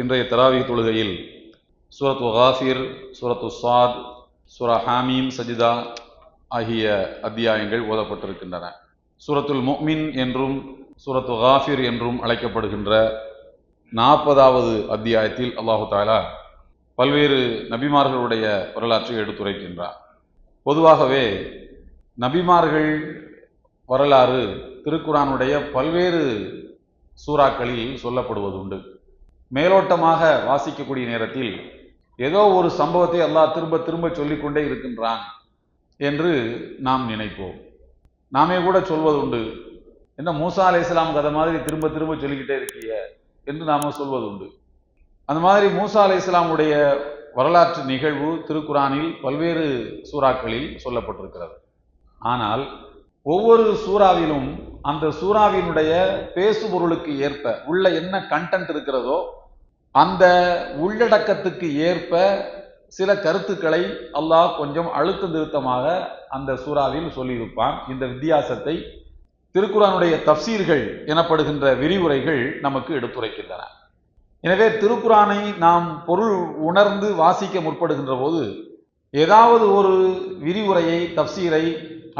இன்றைய தராவி தொழுகையில் சூரத் காஃபிர் சூரத்து சாத் சூரா ஹாமீம் சஜிதா ஆகிய அத்தியாயங்கள் ஓதப்பட்டிருக்கின்றன. சூரத்துல் முக்மின் என்றும் சூரத்து காஃபிர் என்றும் அழைக்கப்படுகின்ற நாற்பதாவது அத்தியாயத்தில் அல்லாஹு தாலா பல்வேறு நபிமார்களுடைய வரலாற்றை எடுத்துரைக்கின்றார் பொதுவாகவே நபிமார்கள் வரலாறு திருக்குறானுடைய பல்வேறு சூறாக்களில் சொல்லப்படுவதுண்டு. மேலோட்டமாக வாசிக்கக்கூடிய நேரத்தில் ஏதோ ஒரு சம்பவத்தை அல்லாஹ் திரும்ப திரும்ப சொல்லிக்கொண்டே இருக்கின்றான் என்று நாம் நினைப்போம். நாமே கூட சொல்வதுண்டு என்ன மூசா அலை இஸ்லாம் கதை மாதிரி திரும்ப திரும்ப சொல்லிக்கிட்டே இருக்கீங்க என்று நாம சொல்வதுண்டு. அந்த மாதிரி மூசா அலை இஸ்லாமுடைய வரலாற்று நிகழ்வு திருக்குரானில் பல்வேறு சூறாக்களில் சொல்லப்பட்டிருக்கிறது. ஆனால் ஒவ்வொரு சூறாவிலும் அந்த சூறாவினுடைய பேசுபொருளுக்கு ஏற்ப உள்ள என்ன கண்டென்ட் இருக்கிறதோ அந்த உள்ளடக்கத்துக்கு ஏற்ப சில கருத்துக்களை அல்லாஹ் கொஞ்சம் அழுத்த திருத்தமாக அந்த சூறாவில் சொல்லியிருப்பான். இந்த வித்தியாசத்தை திருக்குறானுடைய தப்சீர்கள் எனப்படுகின்ற விரிவுரைகள் நமக்கு எடுத்துரைக்கின்றன. எனவே திருக்குறானை நாம் பொருள் உணர்ந்து வாசிக்க முற்படுகின்ற போது ஏதாவது ஒரு விரிவுரையை தப்சீரை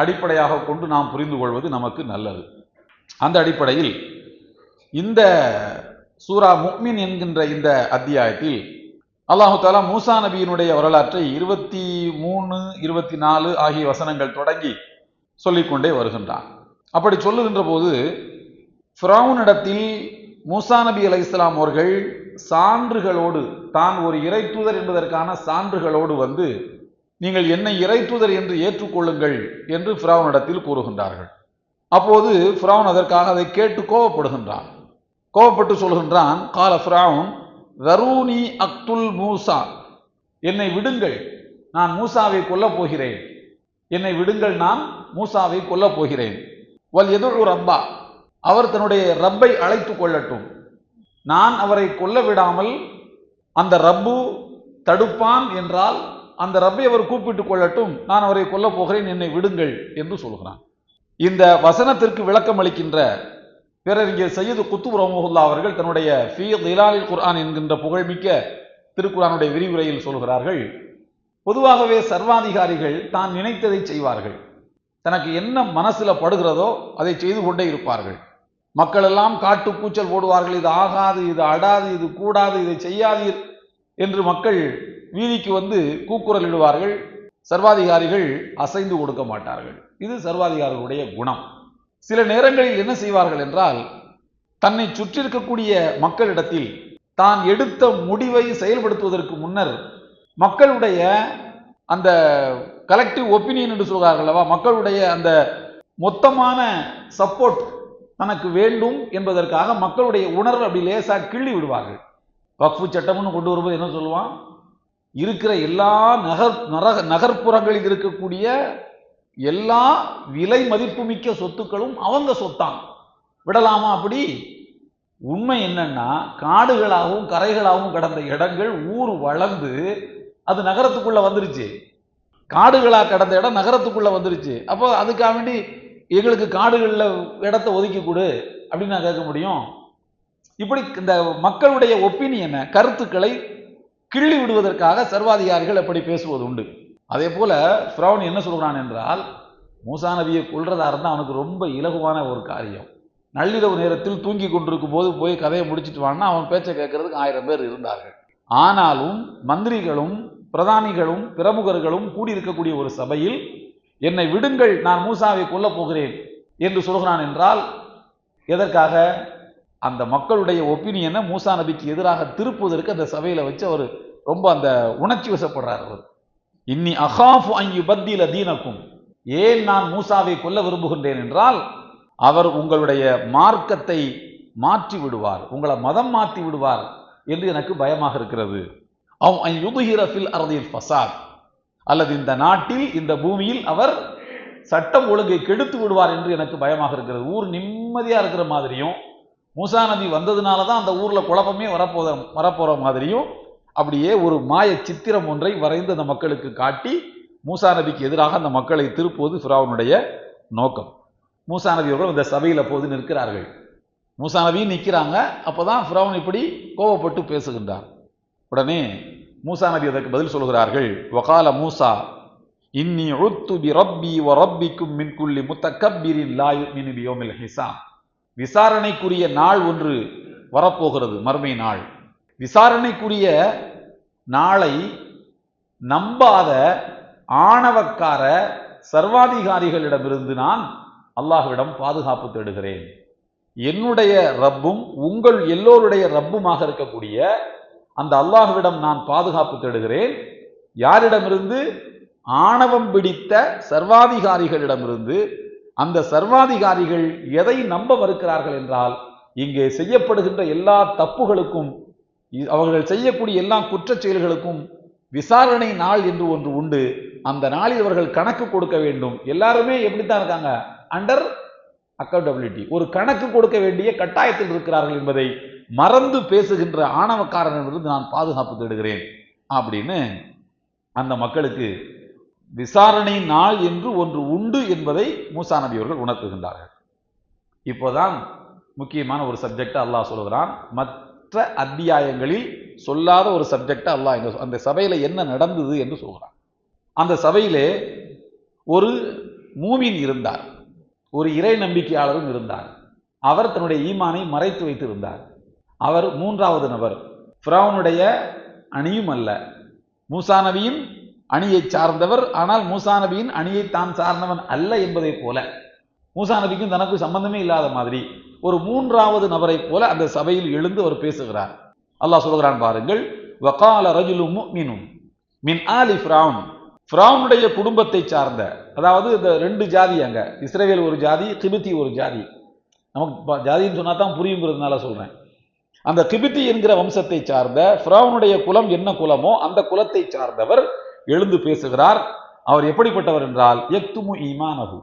அடிப்படையாக கொண்டு நாம் புரிந்து கொள்வது நமக்கு நல்லது. அந்த அடிப்படையில் இந்த சூரா முக்மின் என்கின்ற இந்த அத்தியாயத்தில் அல்லாஹு தாலா மூசா நபியினுடைய வரலாற்றை இருபத்தி மூணு இருபத்தி நாலு ஆகிய வசனங்கள் தொடங்கி சொல்லிக்கொண்டே வருகின்றான். அப்படி சொல்லுகின்ற போது ஃப்ரௌனிடத்தில் மூசா நபி அலை இஸ்லாம் அவர்கள் சான்றுகளோடு தான் ஒரு இறை தூதர் என்பதற்கான சான்றுகளோடு வந்து நீங்கள் என்னை இறை தூதர் என்று ஏற்றுக்கொள்ளுங்கள் என்று ஃப்ரௌனிடத்தில் கூறுகின்றார்கள். அப்போது ஃப்ரௌன் அதற்காக அதை கேட்டு கோவப்படுகின்றான். கோபப்பட்டு சொல்கின்றான் கால ஃபிராவும் வரூனி அக்துல் மூசா. என்னை விடுங்கள் நான் மூசாவை கொல்லப் போகிறேன். என்னை விடுங்கள் நான் மூசாவை கொல்லப் போகிறேன். வல் எதிர் ரப்பா. அவர் தன்னுடைய ரப்பை அழைத்து கொள்ளட்டும். நான் அவரை கொல்ல விடாமல் அந்த ரப்பு தடுப்பான் என்றால் அந்த ரப்பை அவர் கூப்பிட்டு கொள்ளட்டும். நான் அவரை கொல்லப் போகிறேன் என்னை விடுங்கள் என்று சொல்கிறான். இந்த வசனத்திற்கு விளக்கம் அளிக்கின்ற பிறர் இங்கே சையது குத்துப் ரஹமுல்லா அவர்கள் தன்னுடைய ஃபி திலாலில் குர்ஆன் என்கின்ற புகழ்மிக்க திருக்குறானுடைய விரிவுரையில் சொல்கிறார்கள் பொதுவாகவே சர்வாதிகாரிகள் தான் நினைத்ததை செய்வார்கள். தனக்கு என்ன மனசில் படுகிறதோ அதை செய்து கொண்டே இருப்பார்கள். மக்கள் எல்லாம் காட்டு கூச்சல் போடுவார்கள் இது ஆகாது இது அடாது இது கூடாது இதை செய்யாதீர் என்று மக்கள் வீதிக்கு வந்து கூக்குரல் இடுவார்கள். சர்வாதிகாரிகள் அசைந்து கொடுக்க மாட்டார்கள். இது சர்வாதிகாரிகளுடைய குணம். சில நேரங்களில் என்ன செய்வார்கள் என்றால் தன்னை சுற்றி இருக்கக்கூடிய மக்களிடத்தில் தான் எடுத்த முடிவை செயல்படுத்துவதற்கு முன்னர் மக்களுடைய அந்த கலெக்டிவ் ஒப்பீனியன் என்று சொல்கிறார்கள் அல்லவா மக்களுடைய அந்த மொத்தமான சப்போர்ட் தனக்கு வேண்டும் என்பதற்காக மக்களுடைய உணர்வு அப்படி லேசாக கிள்ளி விடுவார்கள். வக்ஃபு சட்டம்னு கொண்டு வரும்போது என்ன சொல்லுவான்? இருக்கிற எல்லா நகர் நரக நகர்ப்புறங்களில் இருக்கக்கூடிய எல்லா விலை மதிப்புமிக்க சொத்துக்களும் அவங்க சொத்தான். விடலாமா அப்படி? உண்மை என்னன்னா காடுகளாகவும் கரைகளாகவும் கடந்த இடங்கள் ஊர் வளர்ந்து அது நகரத்துக்குள்ள வந்துருச்சு. காடுகளாக கடந்த இடம் நகரத்துக்குள்ள வந்துருச்சு. அப்போ அதுக்காக வேண்டி எங்களுக்கு காடுகளில் இடத்த ஒதுக்கி கொடு அப்படின்னு நான் கேட்க முடியும். இப்படி இந்த மக்களுடைய ஒப்பீனியனை கருத்துக்களை கிள்ளி விடுவதற்காக சர்வாதிகாரிகள் அப்படி பேசுவது உண்டு. அதே போல் ஃப்ரௌன் என்ன சொல்கிறான் என்றால் மூசா நபியை கொள்றதா இருந்தால் அவனுக்கு ரொம்ப இலகுவான ஒரு காரியம். நள்ளிரவு நேரத்தில் தூங்கி கொண்டிருக்கும் போது போய் கதையை முடிச்சுட்டு வான்னா அவன் பேச்சை கேட்கறதுக்கு ஆயிரம் பேர் இருந்தார்கள். ஆனாலும் மந்திரிகளும் பிரதானிகளும் பிரமுகர்களும் கூடியிருக்கக்கூடிய ஒரு சபையில் என்னை விடுங்கள் நான் மூசாவை கொல்லப் போகிறேன் என்று சொல்கிறான் என்றால் எதற்காக? அந்த மக்களுடைய ஒப்பீனியனை மூசா நபிக்கு எதிராக திருப்புவதற்கு அந்த சபையில் வச்சு அவர் ரொம்ப அந்த உணர்ச்சி வசப்படுறார் அவர். இன்னி அகாஃபு அங்கி பத்தியில தீனக்கும். ஏன் நான் மூசாவை கொல்ல விரும்புகின்றேன் என்றால் அவர் உங்களுடைய மார்க்கத்தை மாற்றி விடுவார் உங்களை மதம் மாற்றி விடுவார் என்று எனக்கு பயமாக இருக்கிறது. அவ் யுதுகிற ஃபில் அறதில் ஃபசாத். அல்லது இந்த நாட்டில் இந்த பூமியில் அவர் சட்டம் ஒழுங்கை கெடுத்து விடுவார் என்று எனக்கு பயமாக இருக்கிறது. ஊர் நிம்மதியாக இருக்கிற மாதிரியும் மூசா நபி வந்ததுனால தான் அந்த ஊரில் குழப்பமே வரப்போத வரப்போகிற மாதிரியும் அப்படியே ஒரு மாய சித்திரம் ஒன்றை வரைந்து அந்த மக்களுக்கு காட்டி மூசா நபிக்கு எதிராக அந்த மக்களை திருப்புவது ஃபிராவுனுடைய நோக்கம். மூசா நபி அவர்கள் இந்த சபையில் போது நிற்கிறார்கள். மூசா நபியும் நிற்கிறாங்க அப்பதான் ஃபிராவன் இப்படி கோவப்பட்டு பேசுகின்றார். உடனே மூசா நபி அதற்கு பதில் சொல்கிறார்கள். வகால மூசா இன்னி உத்து பி ரப்பி வ ரப்பிக்கும் மின் குல்லி முத்தக்கப்பிரின் லாயு யுமினு ஹிசா விசாரணைக்குரிய நாள் ஒன்று வரப்போகிறது மர்மை நாள். விசாரணைக்குரிய நாளை நம்பாத ஆணவக்கார சர்வாதிகாரிகளிடமிருந்து நான் அல்லாஹ்விடம் பாதுகாப்பு தேடுகிறேன். என்னுடைய ரப்பும் உங்கள் எல்லோருடைய ரப்புமாக இருக்கக்கூடிய அந்த அல்லாஹ்விடம் நான் பாதுகாப்பு தேடுகிறேன். யாரிடமிருந்து? ஆணவம் பிடித்த சர்வாதிகாரிகளிடமிருந்து. அந்த சர்வாதிகாரிகள் எதை நம்ப மறுக்கிறார்கள் என்றால் இங்கே செய்யப்படுகின்ற எல்லா தப்புகளுக்கும் அவர்கள் செய்யக்கூடிய எல்லா குற்றச் செயல்களுக்கும் விசாரணை நாள் என்று ஒன்று உண்டு. அந்த நாளில் அவர்கள் கணக்கு கொடுக்க வேண்டும். எல்லாருமே எப்படித்தான் இருக்காங்க? அண்டர் அக்கௌண்டபிலிட்டி ஒரு கணக்கு கொடுக்க வேண்டிய கட்டாயத்தில் இருக்கிறார்கள் என்பதை மறந்து பேசுகின்ற ஆணவக்காரனிலிருந்து நான் பாதுகாப்பு தேடுகிறேன். அப்படின்னு அந்த மக்களுக்கு விசாரணை நாள் என்று ஒன்று உண்டு என்பதை மூசா நபி அவர்கள் உணர்த்துகின்றார்கள். இப்போதான் முக்கியமான ஒரு சப்ஜெக்ட் அல்லாஹ் சொல்கிறான் மற்ற அத்தியாயங்களில் சொல்லாத ஒரு சப்ஜெக்ட் அல்லாஹ் இங்க அந்த சபையில் என்ன நடந்தது என்று சொல்கிறான் அந்த சபையிலே ஒரு மூமின் இருந்தார். ஒரு இறை நம்பிக்கையாளரும் இருந்தார். அவர் தன்னுடைய ஈமானை மறைத்து வைத்திருந்தார். அவர் மூன்றாவது நபர். ஃபிரௌனுடைய அணியும் அல்ல. மூசா நபியின் அணியை சார்ந்தவர். ஆனால் மூசா நபியின் அணியை தான் சார்ந்தவன் அல்ல என்பதைப் போல. மூசா நபிக்கும் தனக்கு சம்பந்தமே இல்லாத மாதிரி ஒரு மூன்றாவது நபரைப் போல அந்த சபையில் எழுந்து அவர் பேசுகிறார். அல்லாஹ் சொல்கிறான் பாருங்கள் வகால ரஜுலு மீனும் மின் ஆலி ஃப்ரவுன். ஃப்ரவுனுடைய குடும்பத்தை சார்ந்த அதாவது இந்த ரெண்டு ஜாதி அங்க இஸ்ரவேல் ஒரு ஜாதி கிபித்தி ஒரு ஜாதி. நமக்கு ஜாதின்னு சொன்னா தான் புரியுங்கிறதுனால சொல்றேன். அந்த கிபித்தி என்கிற வம்சத்தை சார்ந்த ஃப்ரவுனுடைய குலம் என்ன குலமோ அந்த குலத்தை சார்ந்தவர் எழுந்து பேசுகிறார். அவர் எப்படிப்பட்டவர் என்றால் எக்துமு ஈமானகு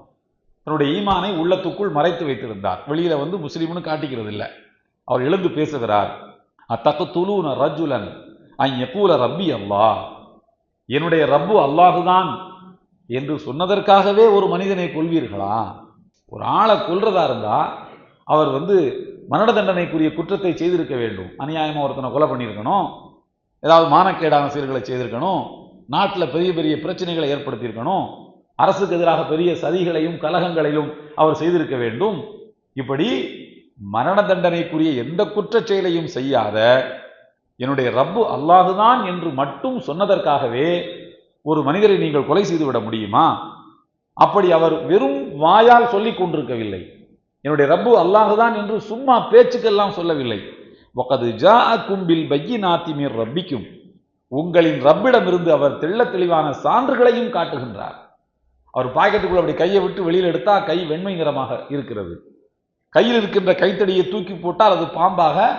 தன்னுடைய ஈமானை உள்ளத்துக்குள் மறைத்து வைத்திருந்தார். வெளியில் வந்து முஸ்லீம்னு காட்டிக்கிறது இல்லை அவர் எழுந்து பேசுகிறார். அத்தக்கு துலூன ரஜுலன் ஐ எப்பூல ரப்பி அல்லாஹ் என்னுடைய ரப்பு அல்லாஹுதான் என்று சொன்னதற்காகவே ஒரு மனிதனை கொள்வீர்களா ஒரு ஆளை கொல்றதா இருந்தா அவர் வந்து மரண தண்டனைக்குரிய குற்றத்தை செய்திருக்க வேண்டும். அநியாயமாக ஒருத்தனை கொலை பண்ணியிருக்கணும். ஏதாவது மானக்கேடான செயல்களை செய்திருக்கணும். நாட்டில் பெரிய பெரிய பிரச்சனைகளை ஏற்படுத்தியிருக்கணும். அரசுக்கு எதிராக பெரிய சதிகளையும் கலகங்களையும் அவர் செய்திருக்க வேண்டும். இப்படி மரண தண்டனைக்குரிய எந்த குற்றச் செயலையும் செய்யாத என்னுடைய ரப்பு அல்லாஹுதான் என்று மட்டும் சொன்னதற்காகவே ஒரு மனிதரை நீங்கள் கொலை செய்துவிட முடியுமா? அப்படி அவர் வெறும் வாயால் சொல்லிக் கொண்டிருக்கவில்லை. என்னுடைய ரப்பு அல்லாஹுதான் என்று சும்மா பேச்சுக்கெல்லாம் சொல்லவில்லை. ஒக்கது ஜா கும்பில் பையி நாத்திமீர் ரப்பிக்கும். உங்களின் ரப்பிடமிருந்து அவர் தெள்ளத் தெளிவான சான்றுகளையும் காட்டுகின்றார். அவர் பாக்கெட்டுக்குள்ள அப்படி கையை விட்டு வெளியில் எடுத்தால் கை வெண்மை நிறமாக இருக்கிறது. கையில் இருக்கின்ற கைத்தடியை தூக்கி போட்டால் அது பாம்பாக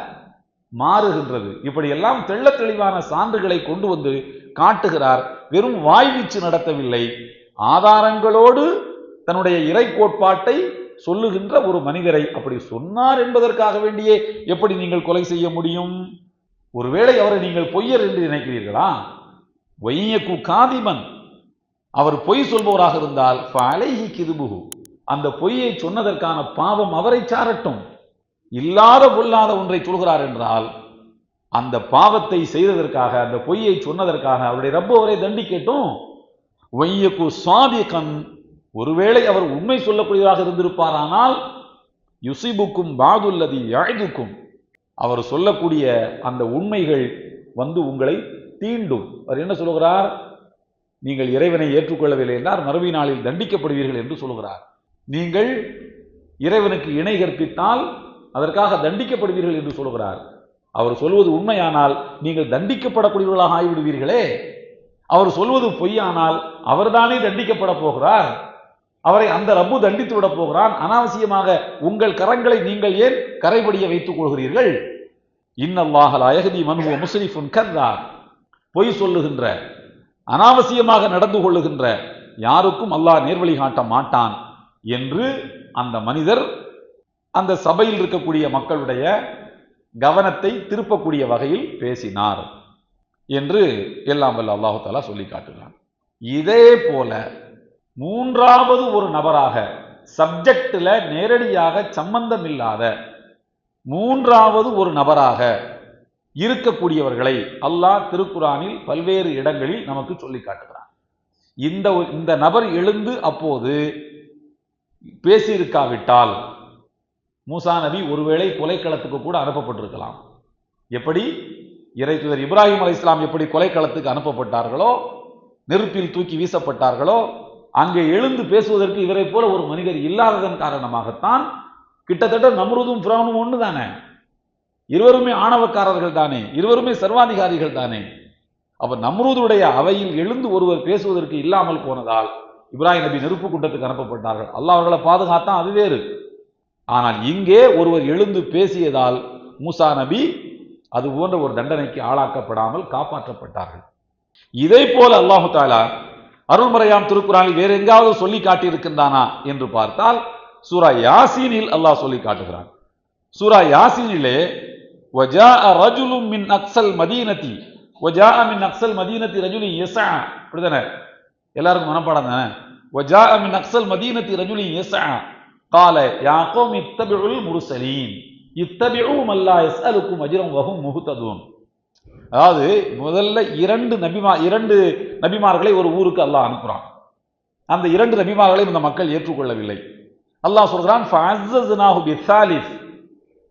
மாறுகின்றது. இப்படியெல்லாம் தெள்ளத் தெளிவான சான்றுகளை கொண்டு வந்து காட்டுகிறார். வெறும் வாய்வீச்சு நடத்தவில்லை. ஆதாரங்களோடு தன்னுடைய இறை கோட்பாட்டை சொல்லுகின்ற ஒரு மனிதரை அப்படி சொன்னார் என்பதற்காக வேண்டியே எப்படி நீங்கள் கொலை செய்ய முடியும்? ஒருவேளை அவரை நீங்கள் பொய்யர் என்று நினைக்கிறீர்களா? வையக்கு காதிமன் அவர் பொய் சொல்பவராக இருந்தால் அலைகி கிதுபுகு அந்த பொய்யை சொன்னதற்கான பாவம் அவரை சாரட்டும். இல்லாத பொல்லாத ஒன்றை சொல்கிறார் என்றால் அந்த பாவத்தை செய்ததற்காக அந்த பொய்யை சொன்னதற்காக அவருடைய ரப்பு அவரை தண்டிக்கட்டும். வையக்கு சாதிகன் ஒருவேளை அவர் உண்மை சொல்லக்கூடியதாக இருந்திருப்பாரானால் யுசிபுக்கும் பாதுல்லதி யாழ்துக்கும் அவர் சொல்லக்கூடிய அந்த உண்மைகள் வந்து உங்களை தீண்டும். அவர் என்ன சொல்லுகிறார் நீங்கள் இறைவனை ஏற்றுக்கொள்ளவில்லை என்றால் மறுமை நாளில் தண்டிக்கப்படுவீர்கள் என்று சொல்லுகிறார் நீங்கள் இறைவனுக்கு இணை கற்பித்தால் அதற்காக தண்டிக்கப்படுவீர்கள் என்று சொல்கிறார். அவர் சொல்வது உண்மையானால் நீங்கள் தண்டிக்கப்படக்கூடியவர்களாக ஆகிவிடுவீர்களே. அவர் சொல்வது பொய்யானால் அவர்தானே தண்டிக்கப்பட போகிறார். அவரை அந்த ரப்பு தண்டித்து விட போகிறான். அனாவசியமாக உங்கள் கரங்களை நீங்கள் ஏன் கரைபடிய வைத்துக் கொள்கிறீர்கள்? இன்னல்லாஹல் அயகதி மனுவ முஸ்லிஃபுன் கர்தா பொய் சொல்லுகின்ற அனாவசியமாக நடந்து கொள்ளுகின்ற யாருக்கும் அல்லாஹ் நேர்வழி காட்ட மாட்டான் என்று அந்த மனிதர் அந்த சபையில் இருக்கக்கூடிய மக்களுடைய கவனத்தை திருப்பக்கூடிய வகையில் பேசினார் என்று எல்லாம் வல்ல அல்லாஹு தாலா சொல்லி காட்டுகிறான். இதே போல மூன்றாவது ஒரு நபராக சப்ஜெக்டில் நேரடியாக சம்பந்தம் இல்லாத மூன்றாவது ஒரு நபராக இருக்கக்கூடியவர்களை அல்லாஹ் திருக்குரானில் பல்வேறு இடங்களில் நமக்கு சொல்லி காட்டுகிறான். இந்த இந்த நபர் எழுந்து அப்போது பேசியிருக்காவிட்டால் மூசா நபி ஒருவேளை கொலைக்களத்துக்கு கூட அனுப்பப்பட்டிருக்கலாம். எப்படி? இறைத்துதர் இப்ராஹிம் அலி இஸ்லாம் எப்படி கொலைக்களத்துக்கு அனுப்பப்பட்டார்களோ நெருப்பில் தூக்கி வீசப்பட்டார்களோ அங்கே எழுந்து பேசுவதற்கு இவரை போல ஒரு மனிதர் இல்லாததன் காரணமாகத்தான் கிட்டத்தட்ட நம்ருதும் ஃபிரௌனும் ஒன்று தானே இருவருமே ஆணவக்காரர்கள் தானே இருவருமே சர்வாதிகாரிகள் தானே. அப்ப நம்ரூதுடைய அவையில் எழுந்து ஒருவர் பேசுவதற்கு இல்லாமல் போனதால் இப்ராஹிம் நபி நெருப்பு குண்டத்துக்கு அனுப்பப்பட்டார்கள். அல்லாஹ் அவர்களை பாதுகாத்தான் அது வேறு. ஆனால் இங்கே ஒருவர் எழுந்து பேசியதால் மூசா நபி அது போன்ற ஒரு தண்டனைக்கு ஆளாக்கப்படாமல் காப்பாற்றப்பட்டார்கள். இதை போல அல்லாஹு தாலா அருள்முறையாம் திருக்குறானில் வேற எங்காவது சொல்லி காட்டியிருக்கின்றானா என்று பார்த்தால் சூரா யாசீனில் அல்லாஹ் சொல்லி காட்டுகிறான். சூரா யாசீனிலே வஜா ரஜுலும் மின் அக்சல் மதீனத்தி வஜா மின் அக்சல் மதீனத்தி ரஜுலி எசா அப்படிதானே எல்லாருக்கும் மனப்பாடம் தானே? வஜா மின் மதீனத்தி ரஜுலி எசா கால யாக்கோம் இத்தபிழ் முருசலீன் இத்தபிழு மல்லா அலுக்கும் அஜிரம் வகும் முகுத்ததும் அதாவது முதல்ல இரண்டு நபிமா இரண்டு நபிமார்களை ஒரு ஊருக்கு அல்லாஹ் அனுப்புகிறான் அந்த இரண்டு நபிமார்களையும் இந்த மக்கள் ஏற்றுக்கொள்ளவில்லை. அல்லாஹ் சொல்கிறான்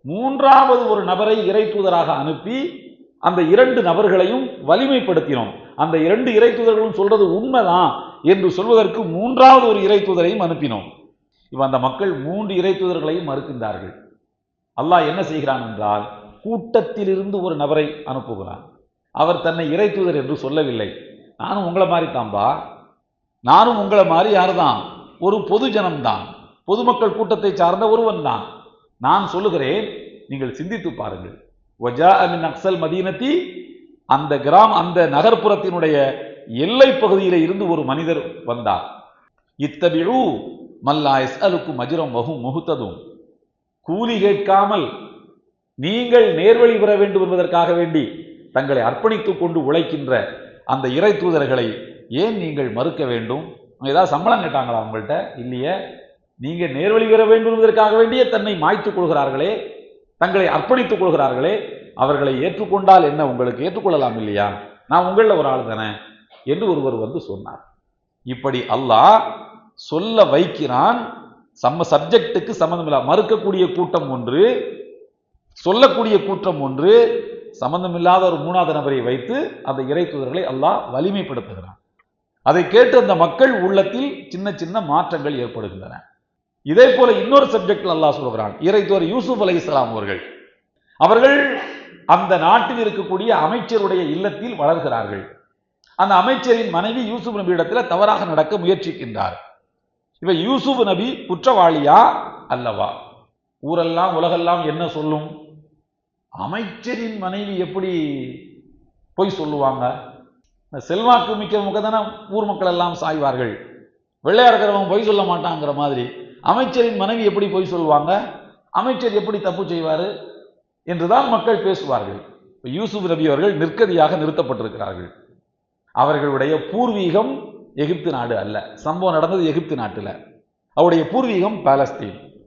மூன்றாவது ஒரு நபரை இறை தூதராக அனுப்பி அந்த இரண்டு நபர்களையும் வலிமைப்படுத்தினோம். அந்த இரண்டு இறை தூதர்களும் சொல்றது உண்மைதான் என்று சொல்வதற்கு மூன்றாவது ஒரு இறை தூதரையும் அனுப்பினோம். இப்போ அந்த மக்கள் மூன்று இறை தூதர்களையும் மறுக்கின்றார்கள். அல்லாஹ் என்ன செய்கிறான் என்றால் கூட்டத்திலிருந்து ஒரு நபரை அனுப்புகிறான். அவர் தன்னை இறை தூதர் என்று சொல்லவில்லை. நானும் உங்களை மாதிரி தாம்பா நானும் உங்களை மாதிரி யாருதான்? ஒரு பொது ஜனம்தான் பொதுமக்கள் கூட்டத்தை சார்ந்த ஒருவன் தான் நான் சொல்லுகிறேன் நீங்கள் சிந்தித்து பாருங்கள். வஜா அமின் அக்சல் மதீனத்தி அந்த கிராம் அந்த நகர்ப்புறத்தினுடைய எல்லை பகுதியில இருந்து ஒரு மனிதர் வந்தார். இத்தபிழு மல்லா எஸ் அலுக்கு மஜுரம் வகு முகுத்ததும் கூலி கேட்காமல் நீங்கள் நேர்வழி பெற வேண்டும் என்பதற்காக வேண்டி தங்களை அர்ப்பணித்துக் கொண்டு உழைக்கின்ற அந்த இறை தூதர்களை ஏன் நீங்கள் மறுக்க வேண்டும்? ஏதாவது சம்பளம் கேட்டாங்களா உங்கள்கிட்ட இல்லையே. நீங்க நேர்வழி பெற வேண்டும் என்பதற்காக வேண்டியே தன்னை மாய்த்துக் கொள்கிறார்களே தங்களை அர்ப்பணித்துக் கொள்கிறார்களே அவர்களை ஏற்றுக்கொண்டால் என்ன உங்களுக்கு ஏற்றுக்கொள்ளலாம் இல்லையா? நான் உங்களில் ஒரு ஆள் தானே என்று ஒருவர் வந்து சொன்னார். இப்படி அல்லாஹ் சொல்ல வைக்கிறான். சம்ம சப்ஜெக்டுக்கு சம்மந்தமில்லா மறுக்கக்கூடிய கூட்டம் ஒன்று சொல்லக்கூடிய கூட்டம் ஒன்று சம்பந்தமில்லாத ஒரு மூணாவது நபரை வைத்து அந்த இறை தூதர்களை அல்லாஹ் வலிமைப்படுத்துகிறான். அதை கேட்டு அந்த மக்கள் உள்ளத்தில் சின்ன சின்ன மாற்றங்கள் ஏற்படுகின்றன. இதே போல இன்னொரு சப்ஜெக்ட்ல அல்லாஹ் சொல்கிறான். இறை யூசுப் அலை இஸ்லாம் அவர்கள். அவர்கள் அந்த நாட்டில் இருக்கக்கூடிய அமைச்சருடைய இல்லத்தில் வளர்கிறார்கள். அந்த அமைச்சரின் மனைவி யூசுப் நபி இடத்துல தவறாக நடக்க முயற்சிக்கின்றார். இவ யூசுப் நபி குற்றவாளியா? அல்லவா? ஊரெல்லாம் உலகெல்லாம் என்ன சொல்லும்? அமைச்சரின் மனைவி எப்படி பொய் சொல்லுவாங்க? செல்வாக்கு மிக்க தானே ஊர் மக்கள் எல்லாம் சாய்வார்கள். வெள்ளையா இருக்கிறவங்க பொய் சொல்ல மாட்டாங்கிற மாதிரி. அமைச்சரின் மனைவி எப்படி பொய் சொல்லுவாங்க அமைச்சர் எப்படி தப்பு செய்வார்? என்றுதான் மக்கள் பேசுவார்கள். இப்போ யூசுப் நபி அவர்கள் நிற்கதியாக நிறுத்தப்பட்டிருக்கிறார்கள். அவர்களுடைய பூர்வீகம் எகிப்து நாடு அல்ல. சம்பவம் நடந்தது எகிப்து நாட்டில். அவருடைய பூர்வீகம் பாலஸ்தீன்.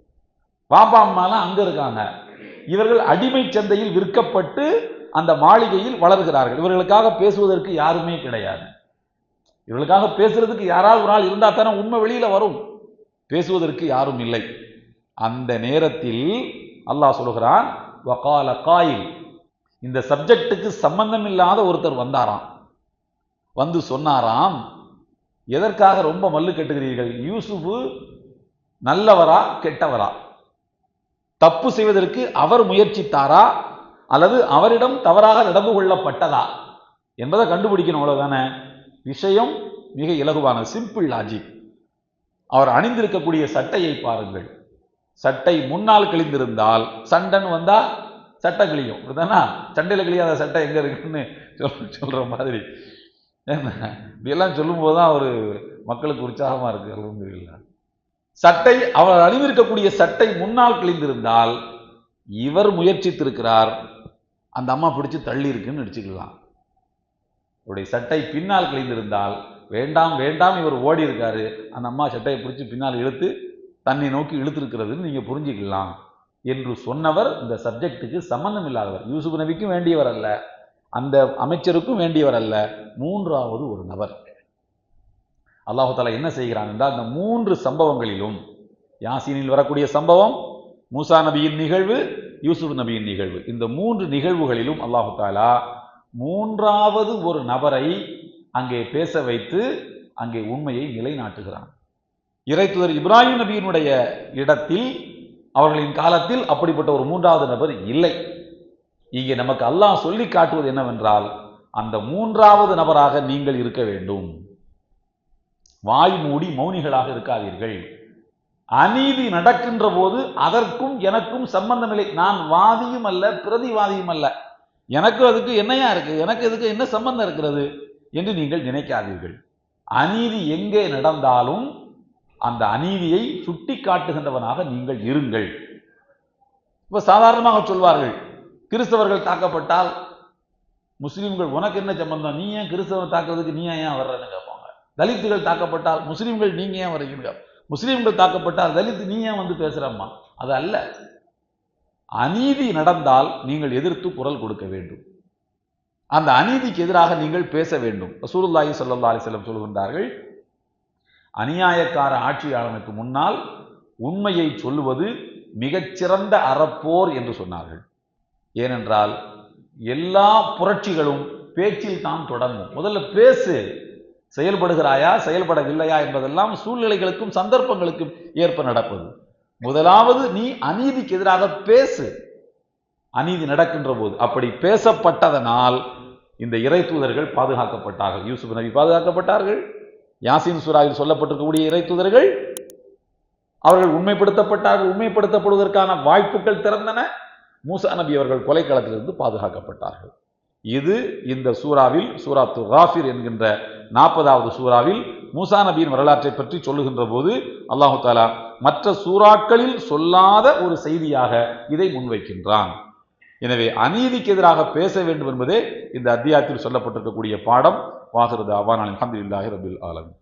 பாப்பா அம்மாலாம் அங்க இருக்காங்க. இவர்கள் அடிமை சந்தையில் விற்கப்பட்டு அந்த மாளிகையில் வளர்கிறார்கள். இவர்களுக்காக பேசுவதற்கு யாருமே கிடையாது. இவர்களுக்காக பேசுறதுக்கு யாராவது ஒரு நாள் இருந்தால் தானே உண்மை வெளியில வரும். பேசுவதற்கு யாரும் இல்லை. அந்த நேரத்தில் அல்லாஹ் சொல்கிறான் வகால காயில். இந்த சப்ஜெக்டுக்கு சம்பந்தம் இல்லாத ஒருத்தர் வந்தாராம். வந்து சொன்னாராம் எதற்காக ரொம்ப மல்லு கட்டுகிறீர்கள்? யூசுஃபு நல்லவரா கெட்டவரா? தப்பு செய்வதற்கு அவர் முயற்சித்தாரா? அல்லது அவரிடம் தவறாக நடந்து கொள்ளப்பட்டதா? என்பதை கண்டுபிடிக்கணும் அவ்வளோதானே விஷயம் மிக இலகுவான சிம்பிள் லாஜிக் அவர் அணிந்திருக்கக்கூடிய சட்டையை பாருங்கள். சட்டை முன்னால் கிழிந்திருந்தால் சண்டன் வந்தா சட்டை கிழியும். அப்படிதானா சண்டையில் கிழியாத சட்டை எங்கே இருக்குன்னு சொல் சொல்ற மாதிரி. என்ன? இப்படியெல்லாம் சொல்லும்போது தான் ஒரு மக்களுக்கு உற்சாகமாக இருக்கு அல்ஹம்துலில்லாஹ் சட்டை அவர் அணிந்திருக்கக்கூடிய சட்டை முன்னால் கிழிந்திருந்தால் இவர் முயற்சித்திருக்கிறார். அந்த அம்மா பிடிச்சி தள்ளி இருக்குன்னு நடிச்சுக்கலாம். அவருடைய சட்டை பின்னால் கிழிந்திருந்தால் வேண்டாம் வேண்டாம் இவர் ஓடி இருக்காரு. அந்த அம்மா சட்டையை பிடிச்சி பின்னால் இழுத்து தன்னை நோக்கி இழுத்திருக்கிறதுன்னு நீங்கள் புரிஞ்சுக்கலாம். என்று சொன்னவர் இந்த சப்ஜெக்ட்டுக்கு சம்பந்தம் இல்லாதவர். யூசுப் நபிக்கும் வேண்டியவர் அல்ல. அந்த அமைச்சருக்கும் வேண்டியவர் அல்ல. மூன்றாவது ஒரு நபர். அல்லாஹு தாலா என்ன செய்கிறான் என்றால் அந்த மூன்று சம்பவங்களிலும் யாசீனில் வரக்கூடிய சம்பவம் மூசா நபியின் நிகழ்வு யூசுப் நபியின் நிகழ்வு. இந்த மூன்று நிகழ்வுகளிலும் அல்லாஹு தாலா மூன்றாவது ஒரு நபரை அங்கே பேச வைத்து அங்கே உண்மையை நிலைநாட்டுகிறான். இறைத்துதர் இப்ராஹிம் நபியினுடைய இடத்தில் அவர்களின் காலத்தில் அப்படிப்பட்ட ஒரு மூன்றாவது நபர் இல்லை. இங்கே நமக்கு அல்லாஹ் சொல்லி காட்டுவது என்னவென்றால் அந்த மூன்றாவது நபராக நீங்கள் இருக்க வேண்டும். வாய் மூடி மௌனிகளாக இருக்காதீர்கள். அநீதி நடக்கின்ற போது அதற்கும் எனக்கும் சம்பந்தமில்லை நான் வாதியும் அல்ல பிரதிவாதியும் அல்ல. எனக்கு அதுக்கு என்னையா இருக்கு? எனக்கு இதுக்கு என்ன சம்பந்தம் இருக்கிறது? என்று நீங்கள் நினைக்காதீர்கள். அநீதி எங்கே நடந்தாலும் அந்த அநீதியை சுட்டி காட்டுகின்றவனாக நீங்கள் இருங்கள். இப்ப சாதாரணமாக சொல்வார்கள் கிறிஸ்தவர்கள் தாக்கப்பட்டால் முஸ்லீம்கள் உனக்கு என்ன சம்பந்தம்? நீ ஏன் கிறிஸ்தவன் தாக்குறதுக்கு நீ ஏன் வர்றன்னு கேட்பாங்க. தலித்துகள் தாக்கப்பட்டால் முஸ்லிம்கள் நீங்க ஏன் வரீங்க முஸ்லீம்கள் தாக்கப்பட்டால் தலித்து நீ ஏன் வந்து பேசுறம்மா? அது அல்ல. அநீதி நடந்தால் நீங்கள் எதிர்த்து குரல் கொடுக்க வேண்டும். அந்த அநீதிக்கு எதிராக நீங்கள் பேச வேண்டும். ரசூலுல்லாஹி சல்லா அலைஹி வஸல்லம் சொல்கின்றார்கள் அநியாயக்கார ஆட்சியாளனுக்கு முன்னால் உண்மையை சொல்லுவது மிகச்சிறந்த அறப்போர் என்று சொன்னார்கள். ஏனென்றால் எல்லா புரட்சிகளும் பேச்சில் தான் தொடங்கும். முதல்ல பேசு செயல்படுகிறாயா செயல்படவில்லையா என்பதெல்லாம் சூழ்நிலைகளுக்கும் சந்தர்ப்பங்களுக்கும் ஏற்ப நடப்பது. முதலாவது நீ அநீதிக்கு எதிராக பேசு. அநீதி நடக்கின்ற போது அப்படி பேசப்பட்டதனால் இந்த இறை தூதர்கள் பாதுகாக்கப்பட்டார்கள். யூசுப் நபி பாதுகாக்கப்பட்டார்கள். யாசின் சுராவில் சொல்லப்பட்டிருக்கக்கூடிய இறை தூதர்கள் அவர்கள் உண்மைப்படுத்தப்பட்டார்கள். உண்மைப்படுத்தப்படுவதற்கான வாய்ப்புகள் திறந்தன. மூசா நபி அவர்கள் கொலைக்களத்திலிருந்து பாதுகாக்கப்பட்டார்கள். இது இந்த சூறாவில் சூராத்து ராஃபிர் என்கின்ற நாற்பதாவது சூறாவில் மூசா நபியின் வரலாற்றை பற்றி சொல்லுகின்ற போது அல்லாஹு தாலா மற்ற சூறாக்களில் சொல்லாத ஒரு செய்தியாக இதை முன்வைக்கின்றான். எனவே அநீதிக்கு எதிராக பேச வேண்டும் என்பதே இந்த அத்தியாயத்தில் சொல்லப்பட்டிருக்கக்கூடிய பாடம். வாகிறது அவான் அலமதுல்லாஹி ரபில் ஆலமீன்.